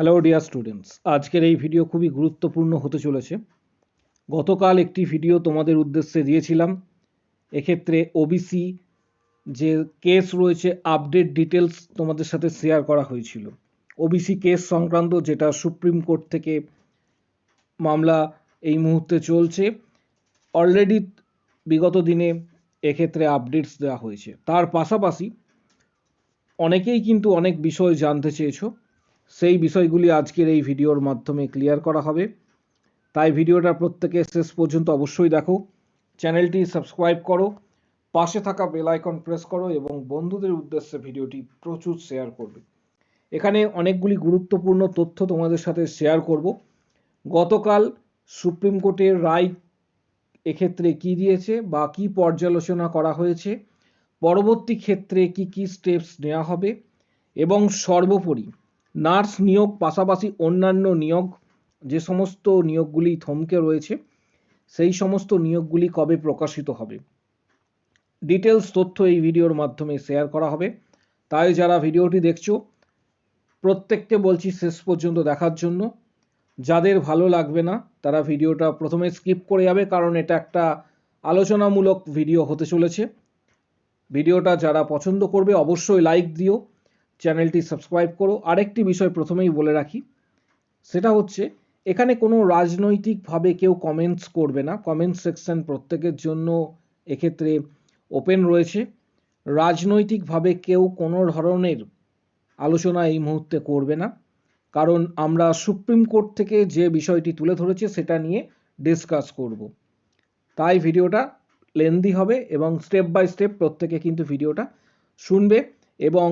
Hello dear students আজকের এই video খুবই গুরুত্বপূর্ণ হতে চলেছে। গতকাল একটি ভিডিও তোমাদের উদ্দেশ্যে দিয়েছিলাম। এক্ষেত্রে ওবিসি যে কেস রয়েছে আপডেট ডিটেলস তোমাদের সাথে শেয়ার করা হয়েছিল। ওবিসি কেস সংক্রান্ত যেটা সুপ্রিম কোর্ট থেকে মামলা এই মুহূর্তে চলছে। অলরেডি বিগত দিনে এক্ষেত্রে আপডেটস দেওয়া হয়েছে। তার পাশাপাশি অনেকেই কিন্তু অনেক বিষয় জানতে চেয়েছো। সেই বিষয়গুলি আজকের এই ভিডিওর মাধ্যমে ক্লিয়ার করা হবে। তাই ভিডিওটা প্রত্যেকে শেষ পর্যন্ত অবশ্যই দেখো। চ্যানেলটি সাবস্ক্রাইব করো, পাশে থাকা বেল আইকন প্রেস করো এবং বন্ধুদের উদ্দেশ্যে ভিডিওটি প্রচুর শেয়ার করবে। এখানে অনেকগুলি গুরুত্বপূর্ণ তথ্য তোমাদের সাথে শেয়ার করব। গতকাল সুপ্রিম কোর্টের রায় এক্ষেত্রে কি দিয়েছে বা কি পর্যালোচনা করা হয়েছে, পরবর্তী ক্ষেত্রে কি কি স্টেপস নেওয়া হবে এবং সর্বোপরি নার্স নিয়োগ, পাশাপাশি অন্যান্য নিয়োগ, যে সমস্ত নিয়োগগুলি থমকে রয়েছে, সেই সমস্ত নিয়োগগুলি কবে প্রকাশিত হবে? ডিটেলস তথ্য এই ভিডিওর মাধ্যমে শেয়ার করা হবে। তাই যারা ভিডিওটি দেখছ, প্রত্যেককে বলছি শেষ পর্যন্ত দেখার জন্য। যাদের ভালো লাগবে না, তারা ভিডিওটা প্রথমে স্কিপ করে যাবে, কারণ এটা একটা আলোচনামূলক ভিডিও হতে চলেছে। ভিডিওটা যারা পছন্দ করবে, অবশ্যই লাইক দিও। চ্যানেলটি সাবস্ক্রাইব করো। আরেকটি বিষয় প্রথমেই বলে রাখি, সেটা হচ্ছে, এখানে কোনো রাজনৈতিকভাবে কেউ কমেন্টস করবে না। কমেন্ট সেকশন প্রত্যেকের জন্য এক্ষেত্রে ওপেন রয়েছে। রাজনৈতিকভাবে কেউ কোনো ধরনের আলোচনা এই মুহূর্তে করবে না। কারণ আমরা সুপ্রিম কোর্ট থেকে যে বিষয়টি তুলে ধরেছে, সেটা নিয়ে ডিসকাস করব। তাই ভিডিওটা লেন্দি হবে এবং স্টেপ বাই স্টেপ প্রত্যেকে কিন্তু ভিডিওটা শুনবে এবং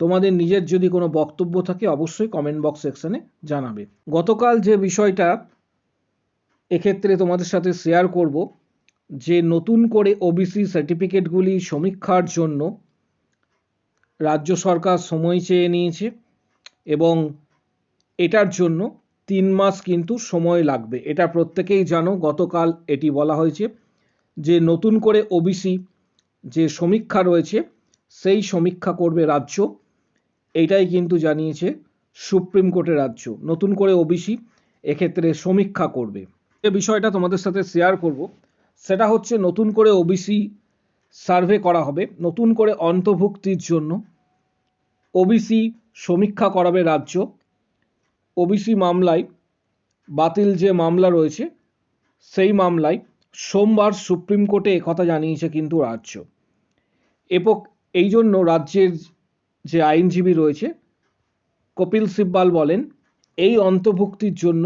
তোমাদের নিজের যদি কোনো বক্তব্য থাকে, অবশ্যই কমেন্ট বক্স সেকশনে জানাবে। গতকাল যে বিষয়টা এক্ষেত্রে তোমাদের সাথে শেয়ার করব, যে নতুন করে ওবিসি সার্টিফিকেটগুলি সমীক্ষার জন্য রাজ্য সরকার সময় চেয়ে নিয়েছে এবং এটার জন্য তিন মাস কিন্তু সময় লাগবে। এটা প্রত্যেকেই জানো, গতকাল এটি বলা হয়েছে যে নতুন করে ওবিসি যে সমীক্ষা রয়েছে, সেই সমীক্ষা করবে রাজ্য। এইটাই কিন্তু জানিয়েছে সুপ্রিম কোর্টের রাজ্য। নতুন করে ওবিসি এক্ষেত্রে সমীক্ষা করবে। যে বিষয়টা তোমাদের সাথে শেয়ার করব, সেটা হচ্ছে নতুন করে ওবিসি সার্ভে করা হবে, নতুন করে অন্তর্ভুক্তির জন্য ওবিসি সমীক্ষা করাবে রাজ্য। ওবিসি মামলায় বাতিল যে মামলা রয়েছে, সেই মামলায় সোমবার সুপ্রিম কোর্টে একথা জানিয়েছে কিন্তু রাজ্য। এপক এই জন্য রাজ্যের যে আইনজীবী রয়েছে, কপিল সিব্বাল বলেন, এই অন্তর্ভুক্তির জন্য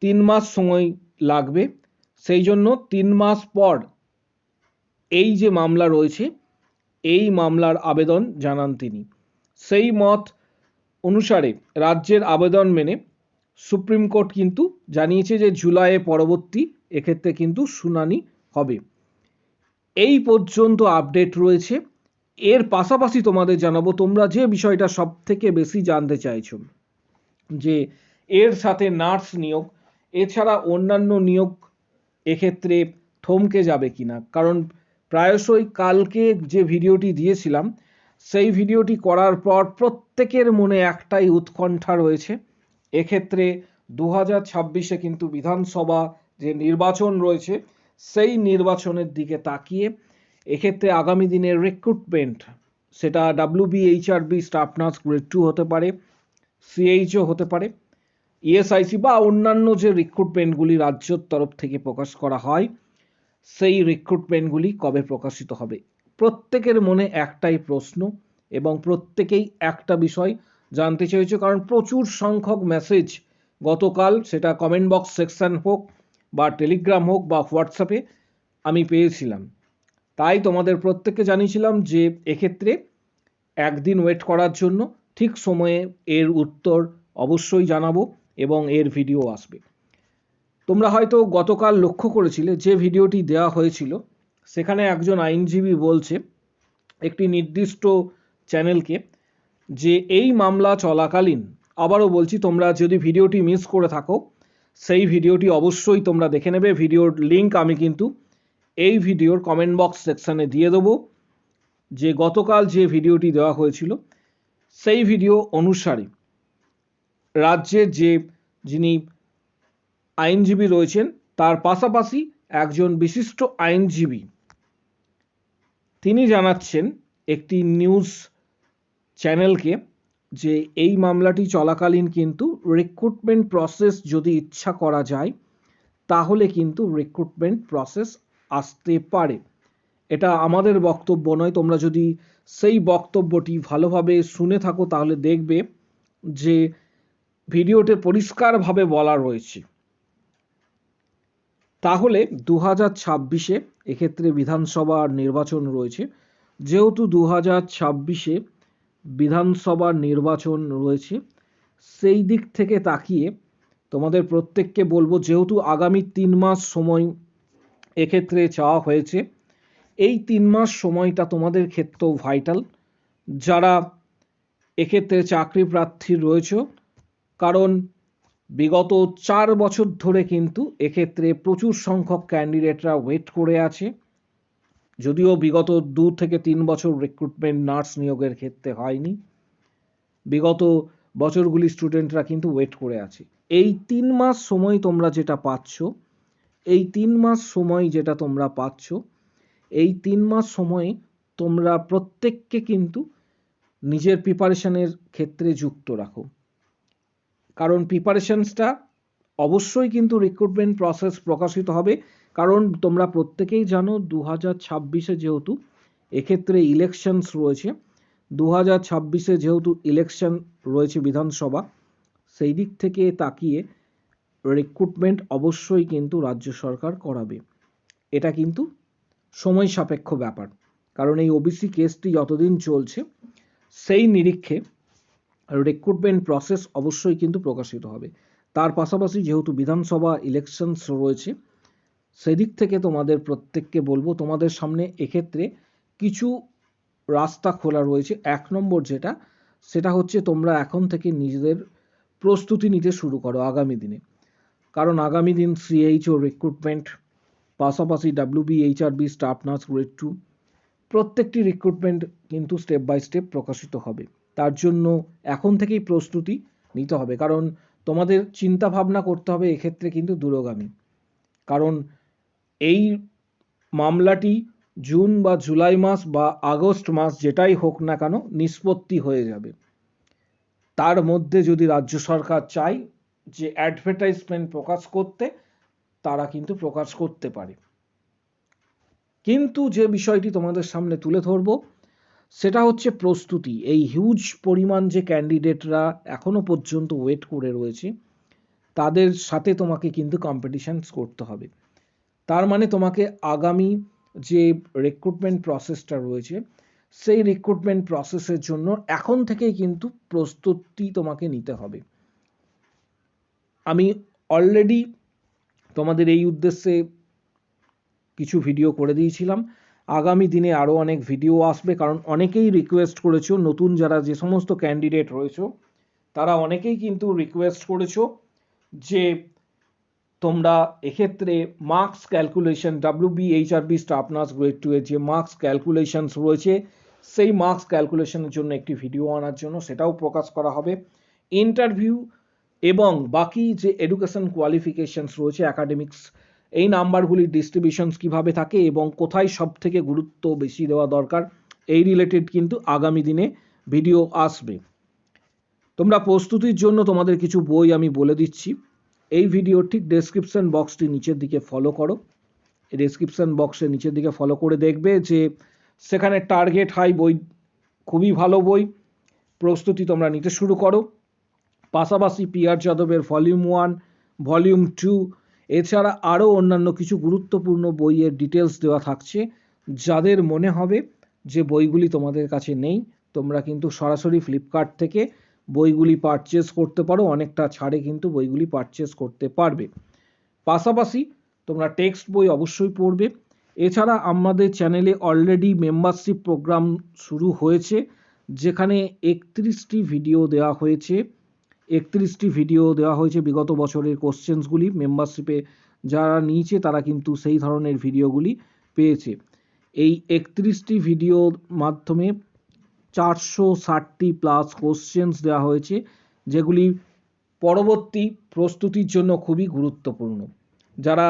তিন মাস সময় লাগবে। সেই জন্য তিন মাস পর এই যে মামলা রয়েছে, এই মামলার আবেদন জানান তিনি। সেই মত অনুসারে রাজ্যের আবেদন মেনে সুপ্রিম কোর্ট কিন্তু জানিয়েছে যে জুলাইয়ে পরবর্তী এক্ষেত্রে কিন্তু শুনানি হবে। এই পর্যন্ত আপডেট রয়েছে। এর পাশাপাশি তোমাদের জানাব, তোমরা যে বিষয়টা সব থেকে বেশি জানতে চাইছো, যে এর সাথে নার্স নিয়োগ, এছাড়া অন্যান্য নিয়োগ এক্ষেত্রে থমকে যাবে কিনা? কারণ প্রায়শই কালকে যে ভিডিওটি দিয়েছিলাম, সেই ভিডিওটি করার পর প্রত্যেকের মনে একটাই উৎকণ্ঠা রয়েছে। এক্ষেত্রে দু হাজার ছাব্বিশে কিন্তু বিধানসভা যে নির্বাচন রয়েছে, সেই নির্বাচনের দিকে তাকিয়ে এক্ষেত্রে আগামী দিনের রিক্রুটমেন্ট সেটা WBHRB staff nurse grade two হতে পারে সিএইচও হতে পারে ইএসআইসি বা অন্যান্য যে রিক্রুটমেন্টগুলি রাজ্যর তরফ থেকে প্রকাশ করা হয়, সেই রিক্রুটমেন্টগুলি কবে প্রকাশিত হবে? প্রত্যেকের মনে একটাই প্রশ্ন এবং প্রত্যেকেই একটা বিষয় জানতে চেয়েছে, কারণ প্রচুর সংখ্যক মেসেজ গতকাল সেটা কমেন্ট বক্স সেকশন হোক বা টেলিগ্রাম হোক বা হোয়াটসঅ্যাপে আমি পেয়েছিলাম। তাই তোমাদের প্রত্যেককে জানিয়েছিলাম যে এক্ষেত্রে একদিন ওয়েট করার জন্য ঠিক সময়ে এর উত্তর অবশ্যই জানাব এবং এর ভিডিও আসবে। তোমরা হয়তো গতকাল লক্ষ্য করেছিলে যে ভিডিওটি দেওয়া হয়েছিল, সেখানে একজন আইনজীবী বলছে, একটি নির্দিষ্ট চ্যানেলকে যে এই মামলা চলাকালীন, আবারও বলছি তোমরা যদি ভিডিওটি মিস করে থাকো, সেই ভিডিওটি অবশ্যই তোমরা দেখে নেবে। ভিডিওর লিঙ্ক আমি কিন্তু এই ভিডিওর কমেন্ট বক্স সেকশানে দিয়ে দেবো যে গতকাল যে ভিডিওটি দেওয়া হয়েছিল, সেই ভিডিও অনুসারে রাজ্যের যে যিনি আইনজীবী রয়েছেন, তার পাশাপাশি একজন বিশিষ্ট আইনজীবী, তিনি জানাচ্ছেন একটি নিউজ চ্যানেলকে যে এই মামলাটি চলাকালীন কিন্তু রিক্রুটমেন্ট প্রসেস যদি ইচ্ছা করা যায়, তাহলে কিন্তু রিক্রুটমেন্ট প্রসেস আসতে পারে। এটা আমাদের বক্তব্য নয়। তোমরা যদি সেই বক্তব্যটি ভালোভাবে শুনে থাকো, তাহলে দেখবে যে ভিডিওতে পরিষ্কারভাবে বলা রয়েছে। তাহলে দু হাজার ছাব্বিশে এক্ষেত্রে বিধানসভার নির্বাচন রয়েছে। যেহেতু দু হাজার ছাব্বিশে বিধানসভার নির্বাচন রয়েছে, সেই দিক থেকে তাকিয়ে তোমাদের প্রত্যেককে বলব, যেহেতু আগামী তিন মাস সময় এক্ষেত্রে চাওয়া হয়েছে, এই তিন মাস সময়টা তোমাদের ক্ষেত্রেও ভাইটাল যারা এক্ষেত্রে চাকরি প্রার্থী রয়েছে, কারণ বিগত চার বছর ধরে কিন্তু এক্ষেত্রে প্রচুর সংখ্যক ক্যান্ডিডেটরা ওয়েট করে আছে। যদিও বিগত দু থেকে তিন বছর রিক্রুটমেন্ট নার্স নিয়োগের ক্ষেত্রে হয়নি, বিগত বছরগুলি স্টুডেন্টরা কিন্তু ওয়েট করে আছে। এই তিন মাস সময় তোমরা যেটা পাচ্ছ এই তিন মাস সময় যেটা তোমরা পাচ্ছ, এই তিন মাস সময়ে তোমরা প্রত্যেককে কিন্তু নিজের প্রিপারেশনের ক্ষেত্রে যুক্ত রাখো। কারণ প্রিপারেশনসটা অবশ্যই কিন্তু রিক্রুটমেন্ট প্রসেস প্রকাশিত হবে। কারণ তোমরা প্রত্যেকেই জানো দু হাজার ছাব্বিশে যেহেতু এক্ষেত্রে ইলেকশনস রয়েছে দু হাজার ছাব্বিশে যেহেতু ইলেকশন রয়েছে বিধানসভা, সেই দিক থেকে তাকিয়ে রিক্রুটমেন্ট অবশ্যই কিন্তু রাজ্য সরকার করাবে। এটা কিন্তু সময় সাপেক্ষ ব্যাপার। কারণ এই ওবিসি কেসটি যতদিন চলছে, সেই নিরীক্ষে রিক্রুটমেন্ট প্রসেস অবশ্যই কিন্তু প্রকাশিত হবে। তার পাশাপাশি যেহেতু বিধানসভা ইলেকশনস রয়েছে, সেদিক থেকে তোমাদের প্রত্যেককে বলব, তোমাদের সামনে এক্ষেত্রে কিছু রাস্তা খোলা রয়েছে। এক নম্বর যেটা, সেটা হচ্ছে তোমরা এখন থেকে নিজেদের প্রস্তুতি নিতে শুরু করো আগামী দিনে। কারণ আগামী দিন সিএইচও রিক্রুটমেন্ট পাশাপাশি WBHRB staff nurse grade two প্রত্যেকটি রিক্রুটমেন্ট কিন্তু স্টেপ বাই স্টেপ প্রকাশিত হবে। তার জন্য এখন থেকেই প্রস্তুতি নিতে হবে। কারণ তোমাদের চিন্তা ভাবনা করতে হবে এক্ষেত্রে কিন্তু দূরগামী। কারণ এই মামলাটি জুন বা জুলাই মাস বা আগস্ট মাস যেটাই হোক না কেন নিষ্পত্তি হয়ে যাবে। তার মধ্যে যদি রাজ্য সরকার চায় যে অ্যাডভার্টাইজমেন্ট প্রকাশ করতে, তারা কিন্তু প্রকাশ করতে পারে। কিন্তু যে বিষয়টি তোমাদের সামনে তুলে ধরবো, সেটা হচ্ছে প্রস্তুতি। এই হিউজ পরিমাণ যে ক্যান্ডিডেটরা এখনও পর্যন্ত ওয়েট করে রয়েছে, তাদের সাথে তোমাকে কিন্তু কম্পিটিশানস করতে হবে। তার মানে তোমাকে আগামী যে রিক্রুটমেন্ট প্রসেসটা রয়েছে, সেই রিক্রুটমেন্ট প্রসেসের জন্য এখন থেকেই কিন্তু প্রস্তুতি তোমাকে নিতে হবে। আমি অলরেডি তোমাদের এই উদ্দেশ্যে কিছু ভিডিও করে দিয়েছিলাম। আগামী দিনে আরও অনেক ভিডিও আসবে, কারণ অনেকেই রিকোয়েস্ট করেছ, নতুন যারা যে সমস্ত ক্যান্ডিডেট রয়েছে, তারা অনেকেই কিন্তু রিকোয়েস্ট করেছ যে তোমরা এক্ষেত্রে marks calculation W B HRB staff nurse grade two এর যে মার্কস ক্যালকুলেশনস রয়েছে, সেই মার্কস ক্যালকুলেশনের জন্য একটি ভিডিও আনার জন্য, সেটাও প্রকাশ করা হবে। ইন্টারভিউ এবং বাকি যে এডুকেশন কোয়ালিফিকেশনস রয়েছে অ্যাকাডেমিক্স এই নাম্বারগুলির ডিস্ট্রিবিউশনস কীভাবে থাকে এবং কোথায় সব থেকে গুরুত্ব বেশি দেওয়া দরকার, এই রিলেটেড কিন্তু আগামী দিনে ভিডিও আসবে। তোমরা প্রস্তুতির জন্য তোমাদের কিছু বই আমি বলে দিচ্ছি। এই ভিডিও ঠিক ডেসক্রিপশন বক্সটি নিচের দিকে ফলো করো। ডেসক্রিপশন বক্সের নিচের দিকে ফলো করে দেখবে যে সেখানে টার্গেট হাই বই, খুবই ভালো বই। প্রস্তুতি তোমরা নিতে শুরু করো। পাশাপাশি পিয়ার যাদবের ভলিউম ওয়ান ভলিউম টু এছাড়া আরও অন্যান্য কিছু গুরুত্বপূর্ণ বইয়ের ডিটেলস দেওয়া থাকছে, যাদের মনে হবে যে বইগুলি তোমাদের কাছে নেই, তোমরা কিন্তু সরাসরি ফ্লিপকার্ট থেকে বইগুলি পারচেস করতে পারো, অনেকটা ছাড়ে কিন্তু বইগুলি পারচেস করতে পারবে। পাশাপাশি তোমরা টেক্সট বই অবশ্যই পড়বে। এছাড়া আমাদের চ্যানেলে অলরেডি মেম্বারশিপ প্রোগ্রাম শুরু হয়েছে, যেখানে একত্রিশটি ভিডিও দেওয়া হয়েছে। একত্রিশটি ভিডিও দেওয়া হয়েছে বিগত বছরের কোশ্চেন্সগুলি। মেম্বারশিপে যারা নিয়েছে, তারা কিন্তু সেই ধরনের ভিডিওগুলি পেয়েছে। এই একত্রিশটি ভিডিওর মাধ্যমে চারশো ষাটটি প্লাস কোশ্চেন্স দেওয়া হয়েছে, যেগুলি পরবর্তী প্রস্তুতির জন্য খুবই গুরুত্বপূর্ণ। যারা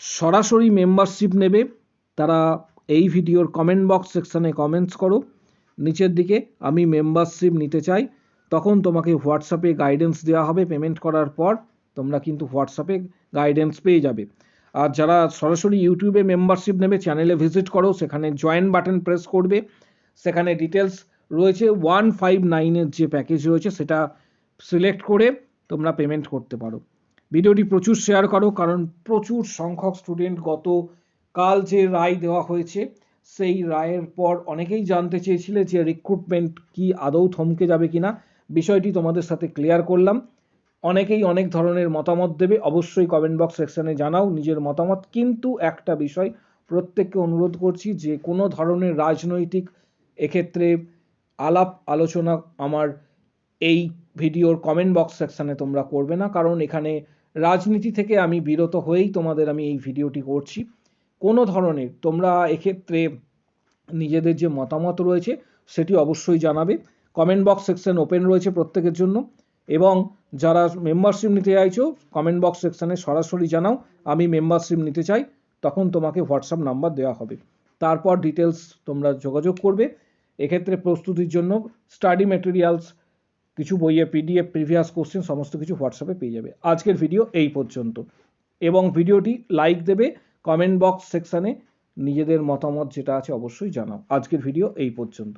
সরাসরি মেম্বারশিপ নেবে, তারা এই ভিডিওর কমেন্ট বক্স সেকশানে কমেন্টস করো। নিচের দিকে, আমি মেম্বারশিপ নিতে চাই। তখন তোমাকে হোয়াটসঅ্যাপে গাইডেন্স দেওয়া হবে। পেমেন্ট করার পর তোমরা কিন্তু হোয়াটসঅ্যাপে গাইডেন্স পেয়ে যাবে। আর যারা সরাসরি ইউটিউবে মেম্বারশিপ নেবে চ্যানেলে ভিজিট করো, সেখানে জয়েন বাটন প্রেস করবে। সেখানে ডিটেলস রয়েছে। ওয়ান ফাইভ নাইনের যে প্যাকেজ রয়েছে, সেটা সিলেক্ট করে তোমরা পেমেন্ট করতে পারো। ভিডিওটি প্রচুর শেয়ার করো, কারণ প্রচুর সংখ্যক স্টুডেন্ট গত কাল যে রায় দেওয়া হয়েছে, সেই রায়ের পর অনেকেই জানতে চেয়েছিলে যে রিক্রুটমেন্ট কি আদৌ থমকে যাবে কিনা। বিষয়টি তোমাদের সাথে ক্লিয়ার করলাম। অনেকেই অনেক ধরনের মতামত দেবে, অবশ্যই কমেন্ট বক্স সেকশনে জানাও নিজের মতামত। কিন্তু একটা বিষয় প্রত্যেককে অনুরোধ করছি, যে কোনো ধরনের রাজনৈতিক এক্ষেত্রে আলাপ আলোচনা আমার এই ভিডিওর কমেন্ট বক্স সেকশানে তোমরা করবে না। কারণ এখানে রাজনীতি থেকে আমি বিরত হয়েই তোমাদের আমি এই ভিডিওটি করছি। কোনো ধরনের তোমরা এক্ষেত্রে নিজেদের যে মতামত রয়েছে, সেটি অবশ্যই জানাবে। কমেন্ট বক্স সেকশন ওপেন রয়েছে প্রত্যেকের জন্য। এবং যারা মেম্বারশিপ নিতে চাইছো কমেন্ট বক্স সেকশানে সরাসরি জানাও, আমি মেম্বারশিপ নিতে চাই, তখন তোমাকে হোয়াটসঅ্যাপ নাম্বার দেওয়া হবে। তারপর ডিটেলস তোমরা যোগাযোগ করবে। এক্ষেত্রে প্রস্তুতির জন্য স্টাডি মেটেরিয়ালস কিছু বইয়ের পিডিএফ প্রিভিয়াস কোশ্চেন সমস্ত কিছু হোয়াটসঅ্যাপে পেয়ে যাবে। আজকের ভিডিও এই পর্যন্ত। এবং ভিডিওটি লাইক দেবে কমেন্ট বক্স সেকশানে নিজেদের মতামত যেটা আছে অবশ্যই জানাও। আজকের ভিডিও এই পর্যন্ত।